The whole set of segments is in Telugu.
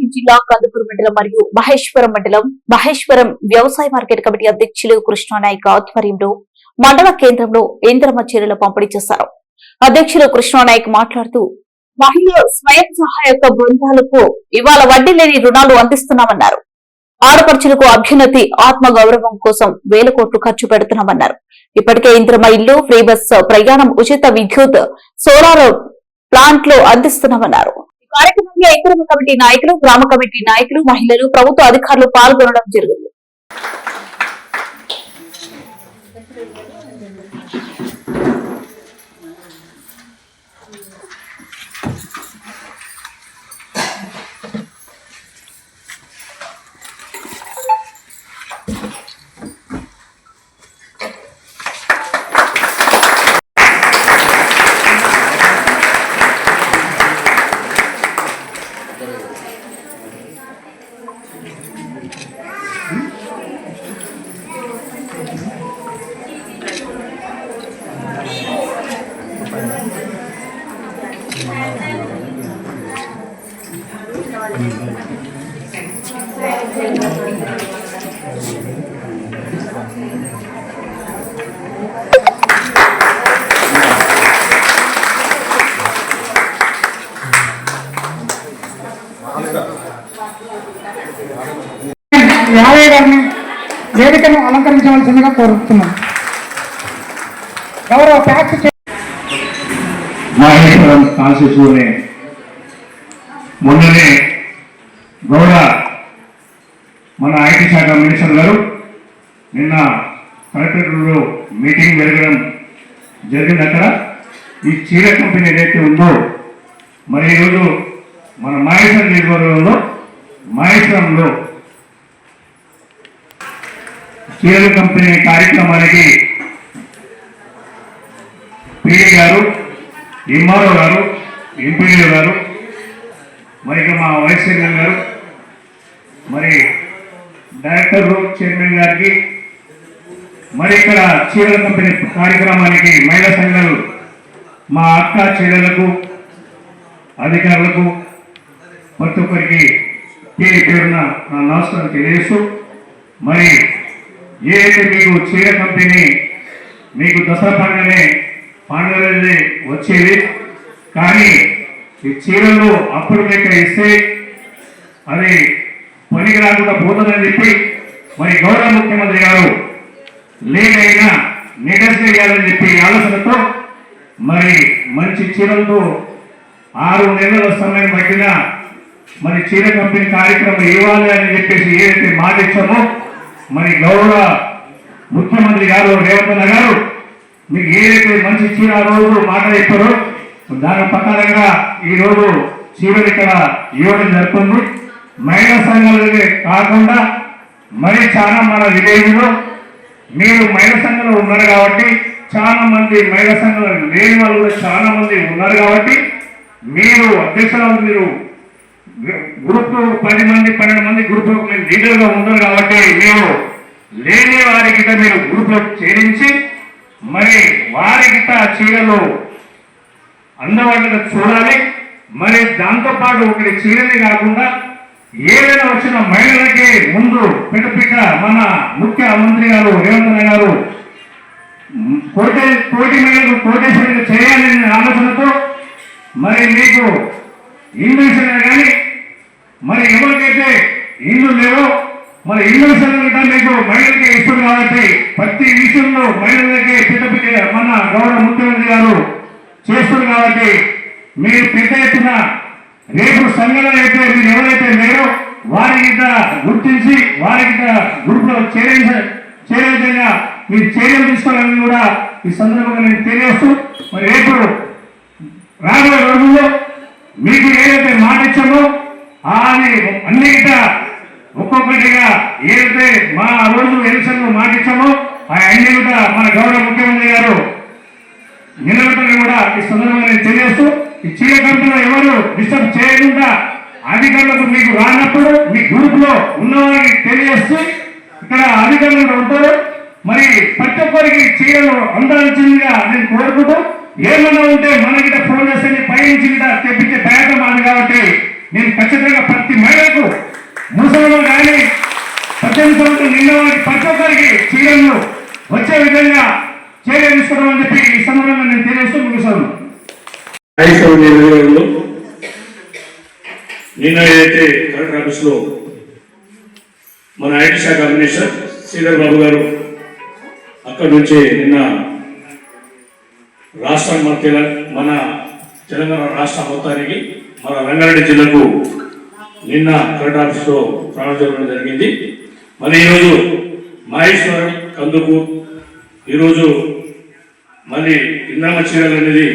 రంగారెడ్డి జిల్లా కందుకూరు మండలం మరియు మహేశ్వరం మండలం మహేశ్వరం వ్యవసాయ మార్కెట్ కమిటీ అధ్యక్షులు కృష్ణానాయక్ ఆధ్వర్యంలో మండల కేంద్రంలో ఇంద్రమ చీరలు పంపిణీ చేశారు. అధ్యక్షులు కృష్ణానాయక్ మాట్లాడుతూ మహిళలు స్వయం సహాయక బృందాలకు ఇవాళ వడ్డీ లేని రుణాలు అందిస్తున్నామన్నారు. ఆడపడుచులకు అభ్యున్నతి ఆత్మ గౌరవం కోసం వేల కోట్లు ఖర్చు పెడుతున్నామన్నారు. ఇప్పటికే ఇంద్రమ ఇల్లు ఫ్రీ బస్ ప్రయాణం ఉచిత విద్యుత్ సోలార్ ప్లాంట్లో అందిస్తున్నామన్నారు. కార్యక్రమంలో ఇంద్రమ కమిటీ నాయకులు గ్రామ కమిటీ నాయకులు మహిళలు ప్రభుత్వ అధికారులు పాల్గొనడం జరిగింది. వేదికను అలంకరించవలసిందిగా కోరుతున్నాం గౌరవ ఫ్యాక్ట్ మహేశ్వరం కాన్స్టిట్యూనే మొన్ననే గౌడ మన ఐటీ శాఖ మినిస్టర్ గారు నిన్న కలెక్టరేట్లో మీటింగ్ జరగడం జరిగింది అక్కడ. ఈ చీర కంపెనీ ఏదైతే ఉందో మరి ఈరోజు మన మహేశ్వరం నియోజకవర్గంలో మహేశ్వరంలో చీరల కంపెనీ కార్యక్రమానికి పీడీ గారు ఎంఆర్ఓ గారు ఎంపీడీఓ గారు మరి మా వైస్ చైర్మన్ గారు మరి డైరెక్టర్ చైర్మన్ గారికి మరి ఇక్కడ చీరల కంపెనీ కార్యక్రమానికి మహిళా సంఘాలు మా అక్క చీరలకు అధికారులకు ప్రతి ఒక్కరికి పేరు పేరున నా నమస్కారం తెలియజేస్తూ మరి ఏదైతే మీకు చీర కంపెనీ మీకు దసరా పండుగనే పండుగ వచ్చేది. కానీ ఈ చీరలు అప్పుడు మీకు ఇస్తే అది పనికి రాకుండా పోతుందని చెప్పి మరి గౌరవ ముఖ్యమంత్రి గారు లేనైనా నిరసన చేయాలని చెప్పి ఆలోచనతో మరి మంచి చీరలతో ఆరు నెలల సమయం పట్టిన మరి చీర కంపెనీ కార్యక్రమం ఇవ్వాలి అని చెప్పేసి ఏదైతే మాట ఇచ్చామో మరి గౌరవ ముఖ్యమంత్రి గారు రేవంత్ గారు మీకు ఏదైతే మంచి చీర ఆ రోజు మాట చెప్పారో దాని ప్రకారంగా ఈ రోజు చీరలు ఇక్కడ ఇవ్వడం జరుగుతుంది. మహిళా సంఘాలే కాకుండా మరి చాలా మన విలేజ్లో మీరు మహిళా సంఘంలో ఉన్నారు కాబట్టి చాలా మంది మహిళా సంఘంలో లేని వాళ్ళు చాలా మంది ఉన్నారు కాబట్టి మీరు అధ్యక్షులు మీరు గ్రూప్ పది మంది పన్నెండు మంది గ్రూప్ మీరు లీడర్గా ఉన్నారు కాబట్టి మీరు లేని వారి గిట మీరు గ్రూప్లో చేరించి మరి వారి గిట్ట చీరలు అందవాళ్ళగా చూడాలి. మరి దాంతోపాటు ఒకటి చీరని కాకుండా ఏదైనా వచ్చిన మహిళలకి ముందు పిటపిట మన ముఖ్యమంత్రి గారు రేవంత్ గారు కోటి కోటి మహిళలు కోటేశ్వరులు చేయాలనే ఆలోచనతో మరి మీకు ఇంగ్లీష్ కానీ మరి ఎవరికైతే ఇల్లు లేవో మరి ఇల్లు సంఘటన మీకు మహిళలకి ఇస్తుంది కాబట్టి ప్రతి విషయంలో మహిళలకి పిటపిట మన గౌరవ ముఖ్యమంత్రి గారు చేస్తుంది కాబట్టి మీరు పెద్ద ఎత్తున రేపు సంఘటన అయితే మీరు ఎవరైతే లేరో వారి గుర్తించి వారి గ్రూప్లో చేరించ చేరే మీరు చర్యలు తీసుకోవాలని కూడా ఈ సందర్భంగా నేను తెలియస్తూ మరి రేపు రాబోయే రోజుల్లో మీకు ఏదైతే మాట ఇచ్చామో అది అన్ని ఒక్కొక్కటిగా ఏదైతే మా ఆ రోజు ఎలక్షన్లో మాట ఆ అన్ని కూడా మన గౌరవ ముఖ్యమంత్రి గారు నిలబెట్టని కూడా ఈ సందర్భంగా నేను తెలియజేస్తూ ఈ చీర ఎవరు డిస్టర్బ్ చేయకుండా అధికారులకు మీకు రానప్పుడు మీ గ్రూప్లో ఉన్నవారికి తెలియజేస్తూ ఇక్కడ అధికారులు కూడా ఉంటారు. మరి ప్రతి ఒక్కరికి చీరలు అందాల్సిందిగా నేను కోరుకుంటూ ఏమన్నా ఉంటే మనకి ఫోన్ చేస్తే పై నుంచి తెప్పించే ప్రయత్నం కాబట్టి నేను ఖచ్చితంగా ప్రతి మహిళకు ముసలు కానీ పద్దెనిమిది సంవత్సరాలు నిన్న వారికి ప్రతి ఒక్కరికి చీరలు వచ్చే విధంగా చర్య తీసుకున్నామని చెప్పి ఈ సందర్భంగా నేను తెలియజేస్తూ ముగిస్తాను. నిన్న ఏదైతే కలెక్టర్ ఆఫీస్లో మన ఐటీ శాఖ మినిస్టర్ శ్రీధర్ బాబు గారు అక్కడి నుంచి నిన్న రాష్ట్రం మన మన తెలంగాణ రాష్ట్ర మొత్తానికి మన రంగారెడ్డి జిల్లాకు నిన్న కరెంట్ ఆఫీస్లో ప్రారంభించడం జరిగింది. మరి ఈరోజు మహేశ్వరం కందుకు ఈరోజు మరి ఇంద్రమ్మ చీరలు అనేది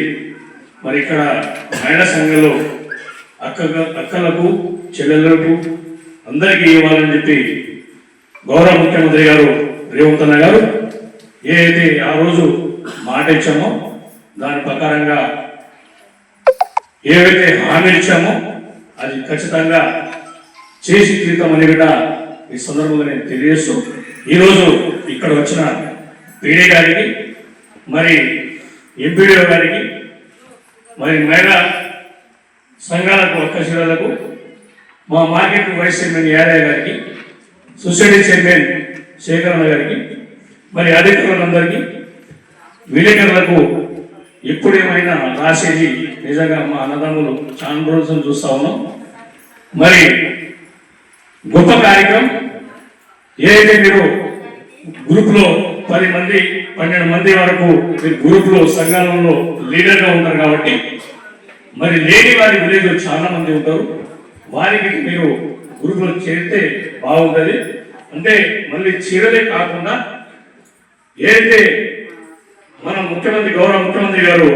మరి ఇక్కడ మహిళా సంఘంలో అక్క అక్కలకు చెల్లెళ్ళకు అందరికీ ఇవ్వాలని చెప్పి గౌరవ ముఖ్యమంత్రి గారు రేవంత్ అన్న గారు ఏదైతే ఆ రోజు మాట ఇచ్చామో దాని ప్రకారంగా ఏవైతే హామీ ఇచ్చామో అది ఖచ్చితంగా చేసి తీరుతామని కూడా ఈ సందర్భంగా నేను తెలియజేస్తూ ఈరోజు ఇక్కడ వచ్చిన పీడీ గారికి మరి ఎంపీడీఓ గారికి మరి మహిళా సంఘాలకు ఒక్కశిలకు మా మార్కెట్ వైస్ చైర్మన్ యాదయ్య గారికి సొసైటీ చైర్మన్ శేఖరణ గారికి మరి అధికారులందరికీ విలేకరులకు ఎప్పుడేమైనా రాసేది నిజంగా మా అన్నదమ్ములు చాలా రోజులు చూస్తా ఉన్నాం. మరి గొప్ప కార్యక్రమం. ఏదైతే మీరు గ్రూప్లో పది మంది పన్నెండు మంది వరకు మీరు గ్రూప్లో సంఘాలలో ఉంటారు కాబట్టి మరి లేని వారి విలేజ్ చాలా మంది ఉంటారు. వారికి మీరు గ్రూప్లో చేరితే బాగుంటుంది. అంటే మళ్ళీ చీరలే కాకుండా ఏదైతే మన ముఖ్యమంత్రి గౌరవ ముఖ్యమంత్రి గారు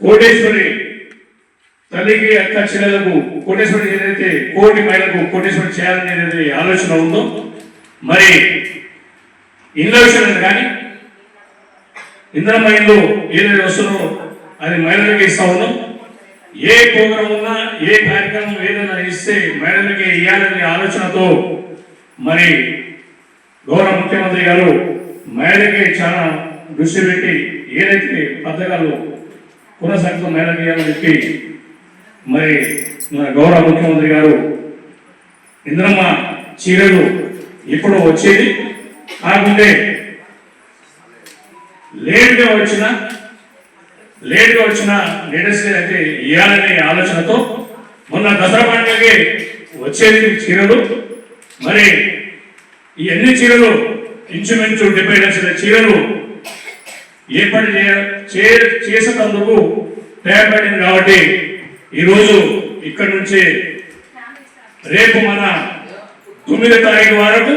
కోటేశ్వరి తల్లికి అక్క చెల్లెలకు కోటేశ్వరి ఏదైతే కోటి మహిళలకు కోటేశ్వరి చేయాలని ఏదైతే ఆలోచన ఉందో మరి ఇళ్ళ విషయంలో కానీ ఇంద్రమ్మ ఇల్లు ఏదైతే వస్తుందో అది మహిళలకి ఇస్తా ఉన్నాం. ఏ ప్రోగ్రాం ఉన్నా ఏ కార్యక్రమం ఏదైనా ఇస్తే మహిళలకి ఇవ్వాలనే ఆలోచనతో మరి గౌరవ ముఖ్యమంత్రి గారు మహిళలకి చాలా దృష్టి పెట్టి ఏదైతే పథకాలు కొనసాగుతూ మహిళలకు చెప్పి మరి మన గౌరవ ముఖ్యమంత్రి గారు ఇంద్రమ్మ చీరలు ఇప్పుడు వచ్చేది. కాకుంటే లేట్గా వచ్చిన లేట్గా వచ్చిన లేటెస్ట్ అయితే ఇవ్వాలనే ఆలోచనతో మొన్న దసరా పండుగకి వచ్చేది చీరలు. మరి ఈ అన్ని చీరలు ఇంచుమించు డెబ్బై లక్షల చీరలు ఏ చేయ- చే- చేసేటందుకు తయారుపడింది కాబట్టి ఈరోజు ఇక్కడి నుంచి రేపు మన తొమ్మిది తారీఖు వరకు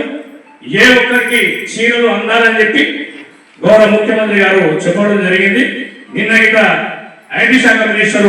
ఏ ఒక్కరికి చీరలు అందాలని చెప్పి గౌరవ ముఖ్యమంత్రి గారు చెప్పడం జరిగింది. నిన్న ఇక ఐటీ శాఖ మినిస్టర్